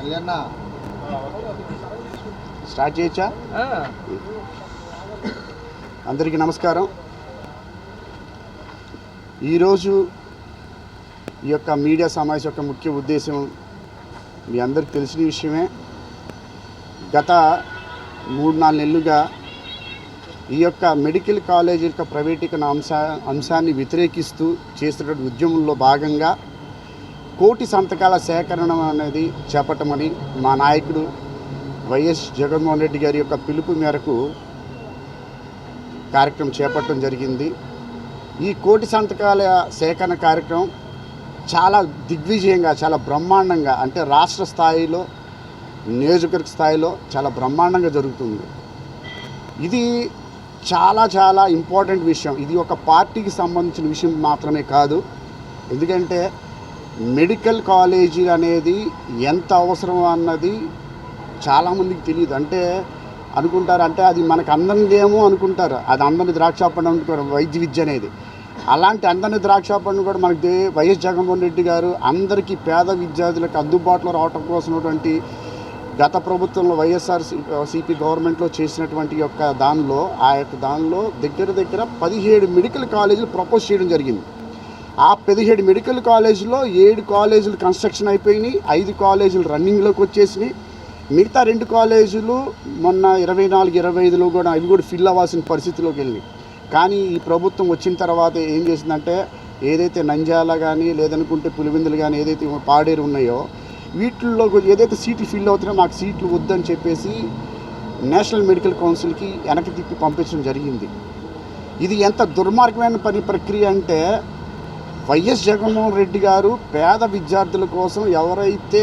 కళ్యాణ స్టార్ట్ చేయొచ్చా? అందరికీ నమస్కారం. ఈరోజు ఈ యొక్క మీడియా సమావేశం యొక్క ముఖ్య ఉద్దేశం మీ అందరికి తెలిసిన విషయమే. గత మూడు నాలుగు నెలలుగా ఈ యొక్క మెడికల్ కాలేజ్ యొక్క ప్రైవేటీకరణ అంశ అంశాన్ని వ్యతిరేకిస్తూ చేస్తున్నటువంటి ఉద్యమంలో భాగంగా కోటి సంతకాల సేకరణ అనేది చేపట్టమని మా నాయకుడు వైఎస్ జగన్మోహన్ రెడ్డి గారి యొక్క పిలుపు మేరకు కార్యక్రమం చేపట్టడం జరిగింది. ఈ కోటి సంతకాల సేకరణ కార్యక్రమం చాలా దిగ్విజయంగా చాలా బ్రహ్మాండంగా అంటే రాష్ట్ర స్థాయిలో నియోజకవర్గ స్థాయిలో చాలా బ్రహ్మాండంగా జరుగుతుంది. ఇది చాలా చాలా ఇంపార్టెంట్ విషయం. ఇది ఒక పార్టీకి సంబంధించిన విషయం మాత్రమే కాదు. ఎందుకంటే మెడికల్ కాలేజీ అనేది ఎంత అవసరం అన్నది చాలామందికి తెలియదు అంటే అనుకుంటారు అంటే అది మనకు అందనిదేమో అనుకుంటారు. అది అందని ద్రాక్షాపండు అనుకుంటారు వైద్య విద్య అనేది. అలాంటి అందని ద్రాక్షాపండు కూడా మనకి దే- వైఎస్ జగన్మోహన్ రెడ్డి గారు అందరికీ పేద విద్యార్థులకు అందుబాటులో రావటం కోసమైనటువంటి గత ప్రభుత్వంలో వైఎస్ఆర్ సిపి గవర్నమెంట్లో చేసినటువంటి యొక్క దానిలో ఆ యొక్క దానిలో దగ్గర దగ్గర పదిహేడు మెడికల్ కాలేజీలు ప్రపోజ్ చేయడం జరిగింది. ఆ పదిహేడు మెడికల్ కాలేజీలో ఏడు కాలేజీలు కన్స్ట్రక్షన్ అయిపోయినాయి ఐదు కాలేజీలు రన్నింగ్లోకి వచ్చేసినాయి. మిగతా రెండు కాలేజీలు మొన్న ఇరవై నాలుగు ఇరవై ఐదులో కూడా అవి కూడా ఫిల్ అవ్వాల్సిన పరిస్థితిలోకి వెళ్ళినాయి. కానీ ఈ ప్రభుత్వం వచ్చిన తర్వాత ఏం చేసిందంటే ఏదైతే నంజాల కానీ లేదనుకుంటే పులివిందులు కానీ ఏదైతే పాడేరు ఉన్నాయో వీటిల్లో ఏదైతే సీట్లు ఫిల్ అవుతున్నాయో మాకు సీట్లు వద్దని చెప్పేసి నేషనల్ మెడికల్ కౌన్సిల్కి వెనక్కి తిప్పి పంపించడం జరిగింది. ఇది ఎంత దుర్మార్గమైన పని ప్రక్రియ అంటే వైఎస్ జగన్మోహన్ రెడ్డి గారు పేద విద్యార్థుల కోసం ఎవరైతే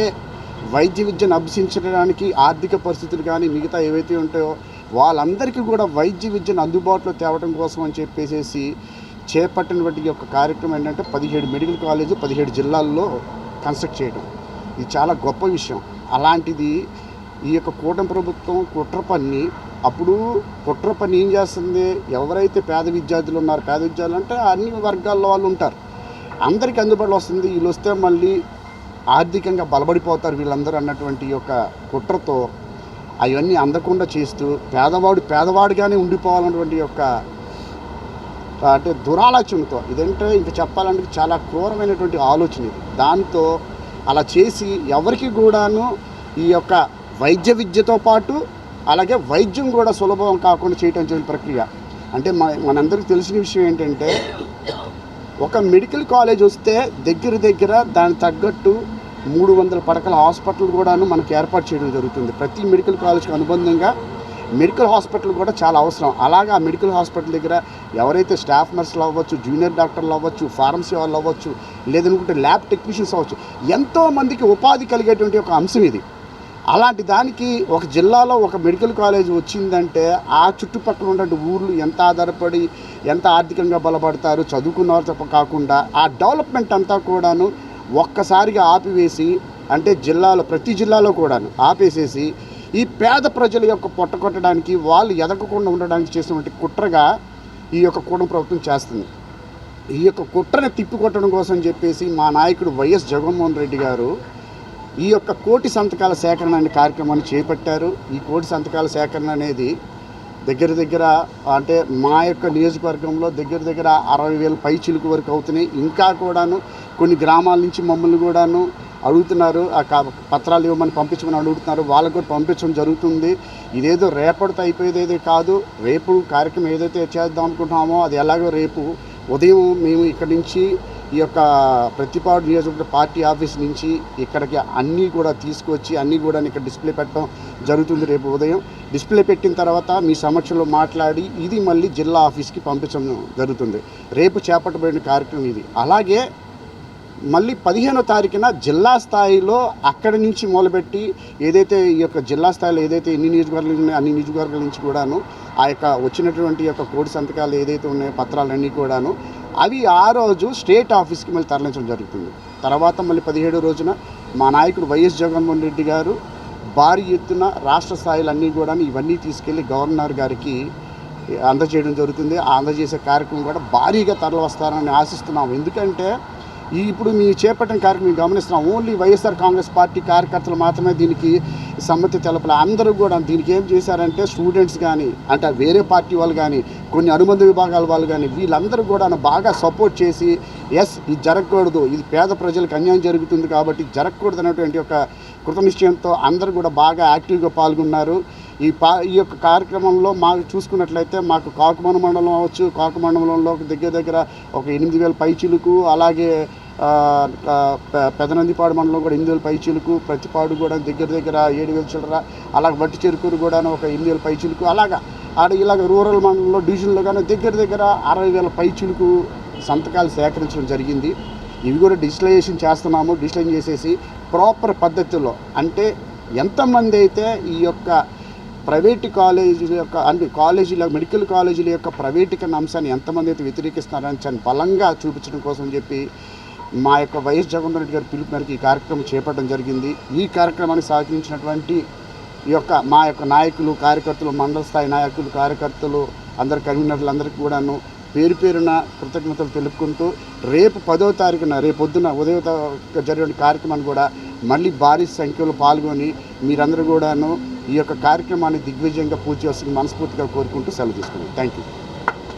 వైద్య విద్యను అభ్యసించడానికి ఆర్థిక పరిస్థితులు కానీ మిగతా ఏవైతే ఉంటాయో వాళ్ళందరికీ కూడా వైద్య విద్యను అందుబాటులో తేవడం కోసం అని చెప్పేసి చేపట్టినటువంటి యొక్క కార్యక్రమం ఏంటంటే పదిహేడు మెడికల్ కాలేజ్ పదిహేడు జిల్లాల్లో కన్స్ట్రక్ట్ చేయడం ఇది చాలా గొప్ప విషయం. అలాంటిది ఈ యొక్క కూటమి ప్రభుత్వం కుట్ర పని అప్పుడు కుట్ర పని ఏం చేస్తుంది? ఎవరైతే పేద విద్యార్థులు ఉన్నారు పేద విద్యార్థులు అంటే అన్ని వర్గాల్లో వాళ్ళు ఉంటారు. అందరికీ అందుబాటులో వస్తుంది. వీళ్ళు వస్తే మళ్ళీ ఆర్థికంగా బలపడిపోతారు వీళ్ళందరూ అన్నటువంటి యొక్క కుట్రతో అవన్నీ అందకుండా చేస్తూ పేదవాడు పేదవాడిగానే ఉండిపోవాలన్నటువంటి యొక్క అంటే దురాలోచనతో. ఇదంటే ఇంకా చెప్పాలంటే చాలా క్రూరమైనటువంటి ఆలోచన ఇది. దాంతో అలా చేసి ఎవరికి కూడాను ఈ యొక్క వైద్య విద్యతో పాటు అలాగే వైద్యం కూడా సులభం కాకుండా చేయటం జరిగిన ప్రక్రియ. అంటే మన మనందరికీ తెలిసిన విషయం ఏంటంటే ఒక మెడికల్ కాలేజ్ వస్తే దగ్గర దగ్గర దానికి తగ్గట్టు మూడు వందల పడకల హాస్పిటల్ కూడాను మనకు ఏర్పాటు చేయడం జరుగుతుంది. ప్రతి మెడికల్ కాలేజ్కి అనుబంధంగా మెడికల్ హాస్పిటల్ కూడా చాలా అవసరం. అలాగా ఆ మెడికల్ హాస్పిటల్ దగ్గర ఎవరైతే స్టాఫ్ నర్సులు అవ్వచ్చు జూనియర్ డాక్టర్లు అవ్వచ్చు ఫార్మసీ వాళ్ళు అవ్వచ్చు లేదనుకుంటే ల్యాబ్ టెక్నీషియన్స్ అవ్వచ్చు ఎంతోమందికి ఉపాధి కలిగేటువంటి ఒక అంశం ఇది. అలాంటి దానికి ఒక జిల్లాలో ఒక మెడికల్ కాలేజ్ వచ్చిందంటే ఆ చుట్టుపక్కల ఉన్నటువంటి ఊర్లు ఎంత ఆధారపడి ఎంత ఆర్థికంగా బలపడతారు చదువుకున్నారు తప్ప కాకుండా ఆ డెవలప్మెంట్ అంతా కూడాను ఒక్కసారిగా ఆపివేసి అంటే జిల్లాలో ప్రతి జిల్లాలో కూడాను ఆపేసేసి ఈ పేద ప్రజల యొక్క పొట్టకొట్టడానికి వాళ్ళు ఎదగకుండా ఉండడానికి చేసినటువంటి కుట్రగా ఈ యొక్క కూడం ప్రభుత్వం చేస్తుంది. ఈ యొక్క కుట్రని తిప్పికొట్టడం కోసం చెప్పేసి మా నాయకుడు వైఎస్ జగన్మోహన్ రెడ్డి గారు ఈ యొక్క కోటి సంతకాల సేకరణ అనే కార్యక్రమాన్ని చేపట్టారు. ఈ కోటి సంతకాల సేకరణ అనేది దగ్గర దగ్గర అంటే మా యొక్క నియోజకవర్గంలో దగ్గర దగ్గర అరవై వేల పై చిలుకు వరకు అవుతున్నాయి. ఇంకా కూడాను కొన్ని గ్రామాల నుంచి మమ్మల్ని కూడాను అడుగుతున్నారు. ఆ కా- పత్రాలు ఇవ్వమని పంపించమని అడుగుతున్నారు. వాళ్ళకు కూడా పంపించడం జరుగుతుంది. ఇదేదో రేపటితో అయిపోయేది కాదు. రేపు కార్యక్రమం ఏదైతే చేద్దాం అనుకుంటున్నామో అది ఎలాగో రేపు ఉదయం మేము ఇక్కడి నుంచి ఈ యొక్క ప్రతిపాడు నియోజకవర్గ పార్టీ ఆఫీస్ నుంచి ఇక్కడికి అన్నీ కూడా తీసుకొచ్చి అన్నీ కూడా ఇక్కడ డిస్ప్లే పెట్టడం జరుగుతుంది రేపు ఉదయం. డిస్ప్లే పెట్టిన తర్వాత మీ సమక్షంలో మాట్లాడి ఇది మళ్ళీ జిల్లా ఆఫీస్కి పంపించడం జరుగుతుంది. రేపు చేపట్టబడిన కార్యక్రమం ఇది. అలాగే మళ్ళీ పదిహేనో తారీఖున జిల్లా స్థాయిలో అక్కడి నుంచి మొదలుపెట్టి ఏదైతే ఈ యొక్క జిల్లా స్థాయిలో ఏదైతే ఎన్ని నియోజకవర్గాలు ఉన్నాయో అన్ని నియోజకవర్గాల నుంచి కూడాను ఆ యొక్క వచ్చినటువంటి యొక్క కోడి సంతకాలు ఏదైతే ఉన్నాయో పత్రాలన్నీ కూడాను అవి ఆ రోజు స్టేట్ ఆఫీస్కి మళ్ళీ తరలించడం జరుగుతుంది. తర్వాత మళ్ళీ పదిహేడో రోజున మా నాయకుడు వైఎస్ జగన్మోహన్ రెడ్డి గారు భారీ ఎత్తున రాష్ట్ర స్థాయిలన్నీ కూడా ఇవన్నీ తీసుకెళ్ళి గవర్నర్ గారికి అందజేయడం జరుగుతుంది. ఆ అందజేసే కార్యక్రమం కూడా భారీగా తరలి వస్తారని ఆశిస్తున్నాం. ఎందుకంటే ఈ ఇప్పుడు మీ చేపట్టిన కార్యక్రమం మేము గమనిస్తున్నాం. ఓన్లీ వైఎస్ఆర్ కాంగ్రెస్ పార్టీ కార్యకర్తలు మాత్రమే దీనికి సమ్మతి తెలపలే. అందరూ కూడా దీనికి ఏం చేశారంటే స్టూడెంట్స్ కానీ అంటే వేరే పార్టీ వాళ్ళు కానీ కొన్ని అనుబంధ విభాగాల వాళ్ళు కానీ వీళ్ళందరూ కూడా బాగా సపోర్ట్ చేసి ఎస్ ఇది జరగకూడదు ఇది పేద ప్రజలకు అన్యాయం జరుగుతుంది కాబట్టి జరగకూడదు అనేటువంటి ఒక కృతనిశ్చయంతో అందరూ కూడా బాగా యాక్టివ్గా పాల్గొన్నారు. ఈ పా ఈ యొక్క కార్యక్రమంలో మాకు చూసుకున్నట్లయితే మాకు కాకుమన మండలం అవ్వచ్చు కాకుమండలంలో దగ్గర దగ్గర ఒక ఎనిమిది వేల పైచిలకు అలాగే పెదనందిపాడు మండలం కూడా ఎనిమిది వేల పైచిలుకు ప్రతిపాడు కూడా దగ్గర దగ్గర ఏడు వేల చిల్లర అలాగే వట్టి చెరుకూరు కూడా ఒక ఎనిమిది వేల పైచిలుకు అలాగా ఆడ ఇలాగ రూరల్ మండలంలో డివిజన్లో కానీ దగ్గర దగ్గర అరవై వేల పైచిలుకు సంతకాలు సేకరించడం జరిగింది. ఇవి కూడా డిజిటలైజేషన్ చేస్తున్నాము డిజిటలైజ్ చేసేసి ప్రాపర్ పద్ధతిలో. అంటే ఎంతమంది అయితే ఈ యొక్క ప్రైవేట్ కాలేజీల యొక్క అంటే కాలేజీల మెడికల్ కాలేజీల యొక్క ప్రైవేటీకరణ అంశాన్ని ఎంతమంది అయితే వ్యతిరేకిస్తున్నారని చాలా బలంగా చూపించడం కోసం చెప్పి మా యొక్క వైఎస్ జగన్మోహన్ రెడ్డి గారి పిలుపు మేరకు ఈ కార్యక్రమం చేపట్టడం జరిగింది. ఈ కార్యక్రమాన్ని సహకరించినటువంటి ఈ యొక్క మా యొక్క నాయకులు కార్యకర్తలు మండల స్థాయి నాయకులు కార్యకర్తలు అందరు కన్వీనర్లు అందరికీ కూడాను పేరు పేరున కృతజ్ఞతలు తెలుపుకుంటూ రేపు పదో తారీఖున రేపు పొద్దున ఉదయం జరిగిన కార్యక్రమాన్ని కూడా మళ్ళీ భారీ సంఖ్యలో పాల్గొని మీరందరూ కూడాను ఈ యొక్క కార్యక్రమాన్ని దిగ్విజయంగా పూర్తి చేస్తుంది మనస్ఫూర్తిగా కోరుకుంటూ సెలవు తీసుకున్నాను థ్యాంక్ యూ